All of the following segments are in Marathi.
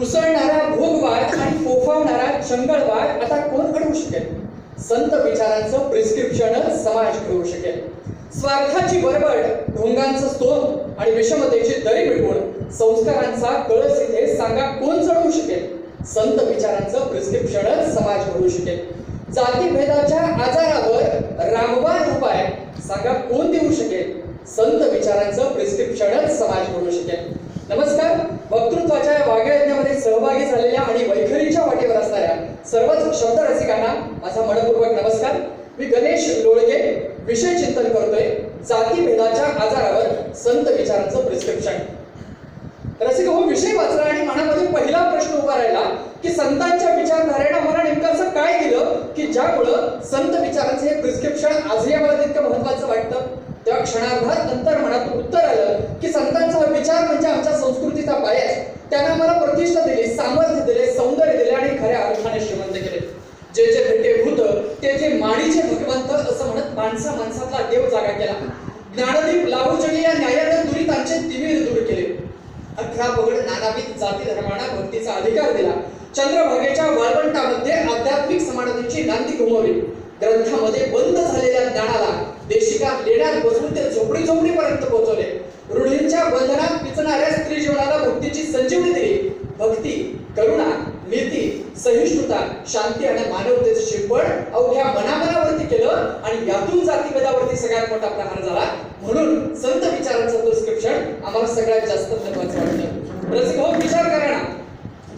उसळणारा भोगवाद आणि फोफावणारा चंगळवाद आता कोण घडवू शकेल? संत विचारांचं प्रिस्क्रिप्शन समाज करू शकेल. स्वार्थाची बरबड ढोंगांचं स्तोम आणि विषमतेची दरी मिटवून संस्कारांचा कळस इथे सांगा कोण चढवू शकेल? संत विचारांचं प्रिस्क्रिप्शन समाज घडवू शकेल. जातीभेदाच्या आजारावर रामबाण उपाय सांगा कोण देऊ शकेल? संत विचारांचं प्रिस्क्रिप्शनच समाज घडवू शकेल नमस्कार वक्तृत्वाच्या या वाग्यज्ञामध्ये सहभागी झालेल्या आणि वैखरीच्या वाटेवर असणाऱ्या सर्वच शब्द रसिकांना माझा मनपूर्वक नमस्कार. मी गणेश लोळगे विषय चिंतन करतोय जातीभेदाच्या आजारावर संत विचारांचं प्रिस्क्रिप्शन रसिक हो विषय वाचला आणि मनामध्ये पहिला प्रश्न उभा राहिला की संतांच्या विचारधारेनं मला नेमकं असं काय दिलं की ज्यामुळं संत विचारांचं हे प्रिस्क्रिप्शन आजही आम्हाला तितकं महत्वाचं वाटतं? तेव्हा क्षणार्धात नंतर मनात उत्तर आलं की संतांचा विचार म्हणजे आमच्या संस्कृती पाया आहे त्यानं आम्हाला प्रतिष्ठा दिली सामर्थ्य दिले सौंदर्य दिले आणि खऱ्या अर्थाने श्रीमंत केले. जे जे भेटे भूत ते जे माणीचे भगवंत असं म्हणत माणसा माणसातला देव जागा केला. ज्ञानदीप लावूजणी या न्यायाने त्यांचे दिवीर दूर केले. अठरा पगड नानाविध जाती धर्मांना भक्तीचा अधिकार दिला. चंद्रभागेच्या वाळवंटामध्ये आध्यात्मिक समानतेची नांदी घुमवली. ग्रंथामध्ये बंद झालेल्या ज्ञानाला देशिका लेण्यात बसून ते झोपडी झोपडीपर्यंत भक्तीची संजीवनी भक्ती करुणा नीती सहिष्णुता शांती आणि मानवतेचं शिकवण अवघ्या मनामनावरती केलं आणि यातून जातीभेदावरती सगळ्यात मोठा प्रहार झाला. म्हणून संत विचारांचं प्रिस्क्रिप्शन आम्हाला सगळ्यात जास्त महत्वाचं वाटतं. रसिक हो विचार करा ना.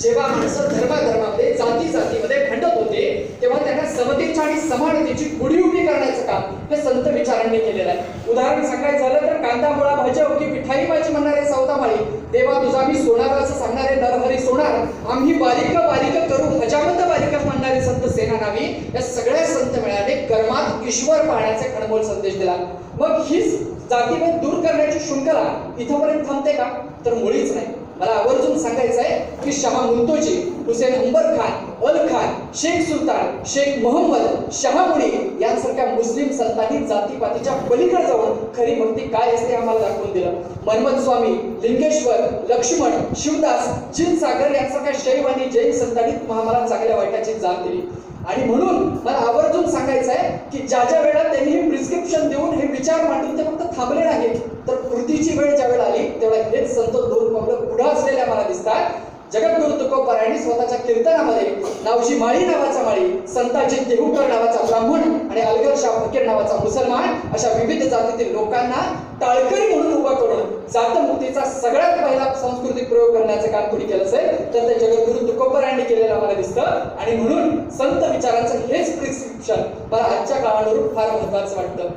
जेव्हा माणसं धर्माधर्मामध्ये जाती जातीमध्ये भांडत होते तेव्हा त्यांना समतेच्या आणि समानतेची गुढी उभी करण्याचं काम हे संत विचारांनी केलेलं आहे. उदाहरण सांगायचं झालं तर कांदा मुळा भाज्या की मिठाई भाजी म्हणणारे सौदामाळी देवा तुझा मी सोनार असं सांगणारे नरहरी सोनार आम्ही बालिक बालिक करू हजामत बालिक म्हणणारे संत सेना नावी या सगळ्या संत मिळाले कर्मात ईश्वर पाहण्याचा खणमोल संदेश दिला. मग हीच जातीभेद दूर करण्याची शृंखला इथंपर्यंत थांबते का? तर मुळीच नाही. मला आवर्जून सांगायचं आहे की शहा मुंतोजी हुसेन अंबर खान अल खान शेख सुलतान शेख मोहम्मद शहामुळी यांसारख्या मुस्लिम संतांनी जातीपातीच्या पलीकडे जाऊन खरी भक्ती काय असते आम्हाला दाखवून दिलं. मन्मथ स्वामी लिंगेश्वर लक्ष्मण शिवदास जिन सागर यांसारख्या शैव आणि जैन संतांनी आम्हाला चांगल्या वाईटाची जाण दिली. आणि म्हणून मला आवर्जून सांगायचं आहे की ज्या ज्या वेळा त्यांनी प्रिस्क्रिप्शन देऊन हे विचार मांडून ते फक्त थांबले नाहीत तर कृतीची वेळ ज्या वेळेला आली तेवढा हेच संत दोन पावलं पुढं असलेल्या मला दिसतात. जगद्गुरु तुकोबारायांनी स्वतःच्या कीर्तनामध्ये नावची माळी नावाचा माळी संताजी देहूकर नावाचा ब्राह्मण आणि अलगर शाह फकीर नावाचा मुसलमान अशा विविध जातीतील लोकांना टाळकरी म्हणून उभा करून जातमुक्तीचा सगळ्यात पहिला सांस्कृतिक प्रयोग करण्याचं काम कोणी केलं असेल तर ते जगद्गुरु तुकोबारायांनी केलेलं आम्हाला दिसतं. आणि म्हणून संत विचारांचं हेच प्रिस्क्रिप्शन मला आजच्या काळानुरूप फार महत्वाचं वाटतं.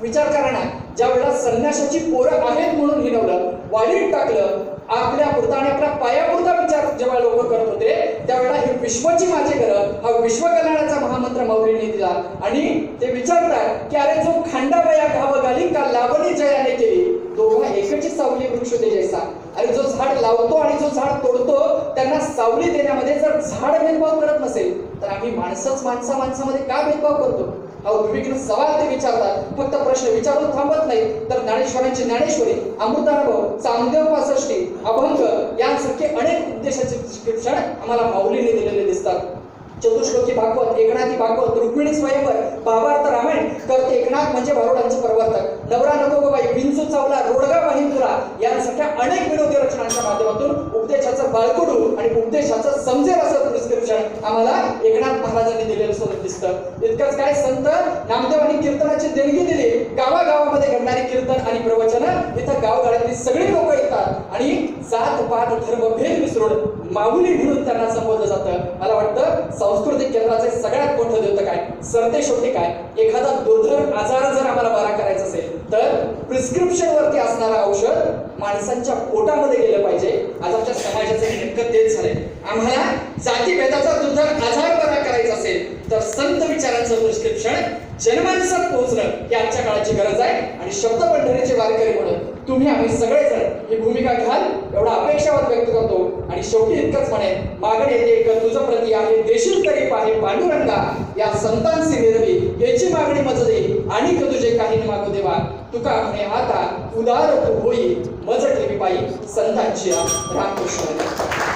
विचार करा ना ज्या वेळेला संन्याशाची पोरं आहेत म्हणून हिनवलं वाढीत टाकलं आपल्या पुरता आणि आपल्या पायापुरता विचार जेव्हा लोक करत होते त्यावेळेला हे विश्वची माझी घर हा विश्व कल्याणाचा महामंत्र मौलीने दिला. आणि ते विचारतात की अरे जो खांडाबया घाव घाली का लावणी जयाने केली? दोघा एकची सावली वृक्ष दे जैसा अरे जो झाड लावतो आणि जो झाड तोडतो त्यांना सावली देण्यामध्ये जर झाड भेदभाव करत नसेल तर आम्ही माणसंच माणसा माणसामध्ये का भेदभाव करतो? अहो विवेकीनं सवाल ते विचारतात. फक्त प्रश्न विचारून थांबत नाही. तर ज्ञानेश्वरांची ज्ञानेश्वरी अमृतानुभव चांदेव पासष्टी अभंग यांसारखे अनेक उद्देशाचे शिक्षण आम्हाला माऊलीने दिलेले दिसतात. चतुश्लोकी भागवत एकनाथी भागवत रुक्मिणी स्वयंवर भावार्थ रामायण तर एकनाथ म्हणजे भारुडांचे प्रवर्तक. नवरा नको बाई विंचू चावला रोडगा वाहिंदुरा. या अनेक विनोदी रचनांच्या माध्यमातून उपदेशाचं बाळकडू आणि उपदेशाचं समजेल असं प्रिस्क्रिप्शन आम्हाला एकनाथ महाराजांनी दिलेलं सोबत दिसतं. इतकंच काय संत नामदेवांनी कीर्तनाची देणगी दिली. गावागावामध्ये घडणारे कीर्तन आणि प्रवचन इथं गावगाड्यातली सगळी लोक येतात आणि जात पात धर्म भेद विसरून माऊली म्हणून त्यांना संबोधलं जातं. मला वाटतं सांस्कृतिक केंद्राचे सगळ्यात मोठं देवतं काय? सरते शेवटी काय? एखादा दुर्धर आजार जर आम्हाला बरा प्रिस्क्रिप्शनवरती प्रिस्क्रिप्शन वरती असणारं औषध माणसांच्या पोटामध्ये गेलं पाहिजे. आज आमच्या समाजाचं नेमकं तेच झालंय. आम्हाला जातीभेदाचा दुर्धर आजार बरा करायचा असेल तर संत विचारांचं प्रिस्क्रिप्शन जनमानसात पोहोचणं ही आमच्या काळाची गरज आहे. आणि शब्द पंढरीचे वारकरी म्हणून तुम्ही आम्ही सगळेजण ही भूमिका घ्याल एवढा अपेक्षावाद व्यक्त करतो. आणि शेवटी इतकंच म्हणे मागणे येते एक तुझं प्रती आहे देशील तरी पाहे पांडुरंगा. या संतांची निर्मी याची मागणी मजली आणि तुझे काही मागू देवा. तुका म्हणे आता उदार तू होई मज ठेवी बाई संतांची रामकृष्ण